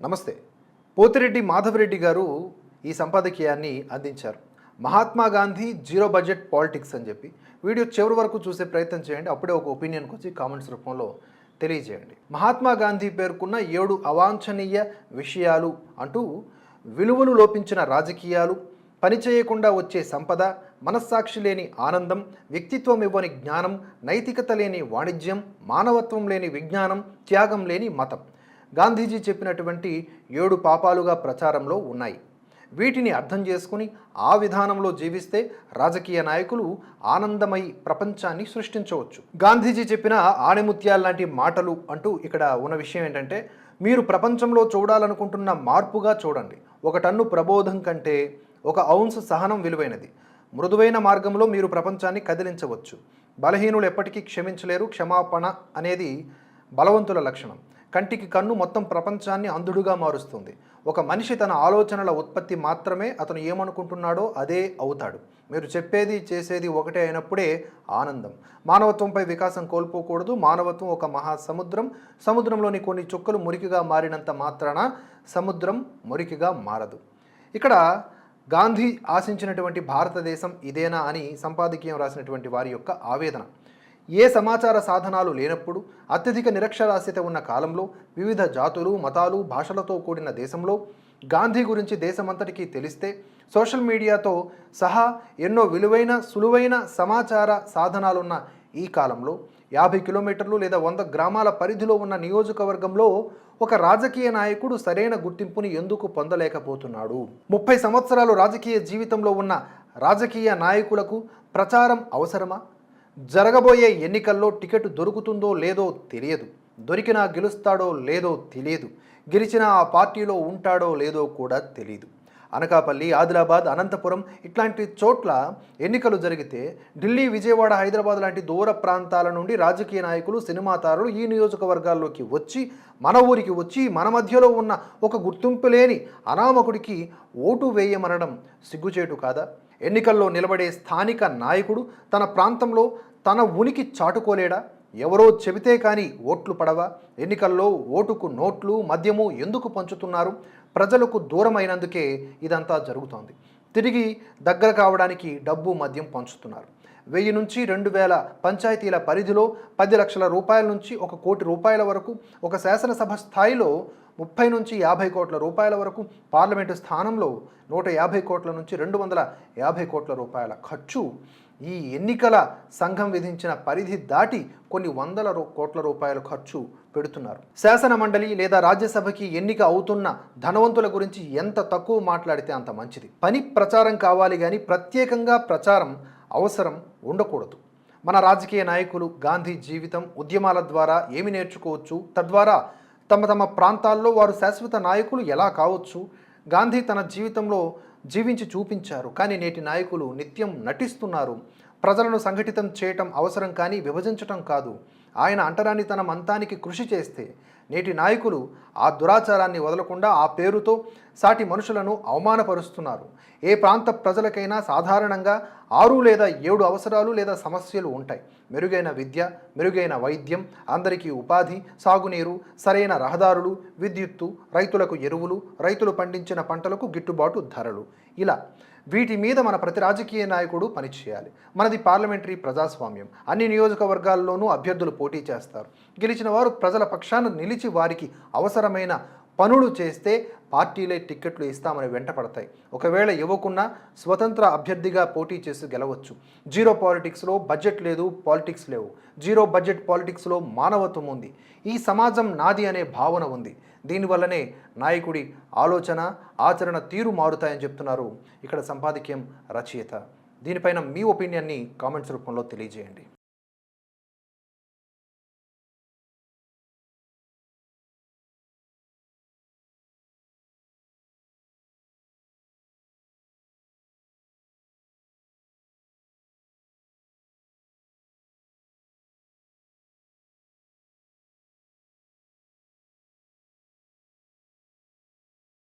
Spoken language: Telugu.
నమస్తే. పోతిరెడ్డి మాధవరెడ్డి గారు ఈ సంపాదకీయాన్ని అందించారు. Mahatma Gandhi zero budget politics అని చెప్పి వీడియో చివరి వరకు చూసే ప్రయత్నం చేయండి. అప్పుడే ఒక ఒపీనియన్కి వచ్చి కామెంట్స్ రూపంలో తెలియజేయండి. మహాత్మా గాంధీ పేర్కొన్న ఏడు అవాంఛనీయ విషయాలు అంటూ విలువలు లోపించిన రాజకీయాలు పనిచేయకుండా వచ్చే సంపద మనస్సాక్షి లేని ఆనందం వ్యక్తిత్వం ఇవ్వని జ్ఞానం నైతికత లేని వాణిజ్యం మానవత్వం లేని విజ్ఞానం త్యాగం లేని మతం. గాంధీజీ చెప్పినటువంటి ఏడు పాపాలుగా ప్రచారంలో ఉన్నాయి. వీటిని అర్థం చేసుకుని ఆ విధానంలో జీవిస్తే రాజకీయ నాయకులు ఆనందమై ప్రపంచాన్ని సృష్టించవచ్చు. గాంధీజీ చెప్పిన ఆణిముత్యాల లాంటి మాటలు అంటూ ఇక్కడ ఉన్న విషయం ఏంటంటే మీరు ప్రపంచంలో చూడాలనుకుంటున్న మార్పుగా చూడండి. ఒక టన్ను ప్రబోధం కంటే ఒక ఔన్స్ సహనం విలువైనది. మృదువైన మార్గంలో మీరు ప్రపంచాన్ని కదిలించవచ్చు. బలహీనులు ఎప్పటికీ క్షమించలేరు. క్షమాపణ అనేది బలవంతుల లక్షణం. కంటికి కన్ను మొత్తం ప్రపంచాన్ని అంధుడుగా మారుస్తుంది. ఒక మనిషి తన ఆలోచనల ఉత్పత్తి మాత్రమే అతను ఏమనుకుంటున్నాడో అదే అవుతాడు. మీరు చెప్పేది చేసేది ఒకటే అయినప్పుడే ఆనందం. మానవత్వంపై వికాసం కోల్పోకూడదు. మానవత్వం ఒక మహాసముద్రం. సముద్రంలోని కొన్ని చుక్కలు మురికిగా మారినంత మాత్రాన సముద్రం మురికిగా మారదు. ఇక్కడ గాంధీ ఆశించినటువంటి భారతదేశం ఇదేనా అని సంపాదకీయం రాసినటువంటి వారి యొక్క ఆవేదన. ఏ సమాచార సాధనాలు లేనప్పుడు అత్యధిక నిరక్షరాస్యత ఉన్న కాలంలో వివిధ జాతులు మతాలు భాషలతో కూడిన దేశంలో గాంధీ గురించి దేశమంతటికీ తెలిస్తే సోషల్ మీడియాతో సహా ఎన్నో విలువైన సులువైన సమాచార సాధనాలున్న ఈ కాలంలో యాభై కిలోమీటర్లు లేదా వంద గ్రామాల పరిధిలో ఉన్న నియోజకవర్గంలో ఒక రాజకీయ నాయకుడు సరైన గుర్తింపుని ఎందుకు పొందలేకపోతున్నాడు? ముప్పై సంవత్సరాలు రాజకీయ జీవితంలో ఉన్న రాజకీయ నాయకులకు ప్రచారం అవసరమా? జరగబోయే ఎన్నికల్లో టికెట్ దొరుకుతుందో లేదో తెలియదు. దొరికినా గెలుస్తాడో లేదో తెలియదు. గెలిచినా ఆ పార్టీలో ఉంటాడో లేదో కూడా తెలియదు అనకాపల్లి ఆదిలాబాద్ అనంతపురం ఇట్లాంటి చోట్ల ఎన్నికలు జరిగితే ఢిల్లీ విజయవాడ హైదరాబాద్ లాంటి దూర ప్రాంతాల నుండి రాజకీయ నాయకులు సినిమా తారలు ఈ నియోజకవర్గాల్లోకి వచ్చి మన ఊరికి వచ్చి మన మధ్యలో ఉన్న ఒక గుర్తింపు లేని అనామకుడికి ఓటు వేయమనడం సిగ్గుచేటు కాదా? ఎన్నికల్లో నిలబడే స్థానిక నాయకుడు తన ప్రాంతంలో తన ఉనికి చాటుకోలేడా? ఎవరో చెబితే కానీ ఓట్లు పడవా? ఎన్నికల్లో ఓటుకు నోట్లు మద్యము ఎందుకు పంచుతున్నారు? ప్రజలకు దూరమైనందుకే ఇదంతా జరుగుతోంది. తిరిగి దగ్గర కావడానికి డబ్బు మద్యం పంచుతున్నారు. వెయ్యి నుంచి రెండు వేల పంచాయతీల పరిధిలో పది లక్షల రూపాయల నుంచి ఒక కోటి రూపాయల వరకు ఒక శాసనసభ స్థాయిలో ముప్పై నుంచి యాభై కోట్ల రూపాయల వరకు పార్లమెంటు స్థానంలో నూట యాభై కోట్ల నుంచి రెండు వందల యాభై కోట్ల రూపాయల ఖర్చు ఈ ఎన్నికల సంఘం విధించిన పరిధి దాటి కొన్ని వందల కోట్ల రూపాయల ఖర్చు పెడుతున్నారు. శాసన మండలి లేదా రాజ్యసభకి ఎన్నిక అవుతున్న ధనవంతుల గురించి ఎంత తక్కువ మాట్లాడితే అంత మంచిది. పని ప్రచారం కావాలి కానీ ప్రత్యేకంగా ప్రచారం అవసరం ఉండకూడదు. మన రాజకీయ నాయకులు గాంధీ జీవితం ఉద్యమాల ద్వారా ఏమి నేర్చుకోవచ్చు? తద్వారా తమ తమ ప్రాంతాల్లో వారు శాశ్వత నాయకులు ఎలా కావచ్చు? గాంధీ తన జీవితంలో జీవించి చూపించారు. కానీ నేటి నాయకులు నిత్యం నటిస్తున్నారు. ప్రజలను సంఘటితం చేయటం అవసరం కానీ విభజించటం కాదు. ఆయన అంటరానితనం మంతానికి కృషి చేస్తే నేటి నాయకులు ఆ దురాచారాన్ని వదలకుండా ఆ పేరుతో సాటి మనుషులను అవమానపరుస్తున్నారు. ఏ ప్రాంత ప్రజలకైనా సాధారణంగా ఆరు లేదా ఏడు అవసరాలు లేదా సమస్యలు ఉంటాయి. మెరుగైన విద్య మెరుగైన వైద్యం అందరికీ ఉపాధి సాగునీరు సరైన రహదారులు విద్యుత్తు రైతులకు ఎరువులు రైతులు పండించిన పంటలకు గిట్టుబాటు ధరలు. ఇలా వీటి మీద మన ప్రతి రాజకీయ నాయకుడు పనిచేయాలి మనది పార్లమెంటరీ ప్రజాస్వామ్యం. అన్ని నియోజకవర్గాల్లోనూ అభ్యర్థులు పోటీ చేస్తారు. గెలిచిన వారు ప్రజల పక్షాన నిలిచి వారికి అవసరమైన పనులు చేస్తే పార్టీలే టిక్కెట్లు ఇస్తామని వెంటపడతాయి. ఒకవేళ ఇవ్వకున్నా స్వతంత్ర అభ్యర్థిగా పోటీ చేసి గెలవచ్చు. జీరో పాలిటిక్స్లో బడ్జెట్ లేదు పాలిటిక్స్ లేవు. జీరో బడ్జెట్ పాలిటిక్స్లో మానవత్వం ఉంది. ఈ సమాజం నాది అనే భావన ఉంది. దీనివల్లనే నాయకుడి ఆలోచన ఆచరణ తీరు మారుతాయని చెప్తున్నారు ఇక్కడ సంపాదకీయం రచయిత. దీనిపైన మీ ఒపీనియన్ని కామెంట్స్ రూపంలో తెలియజేయండి.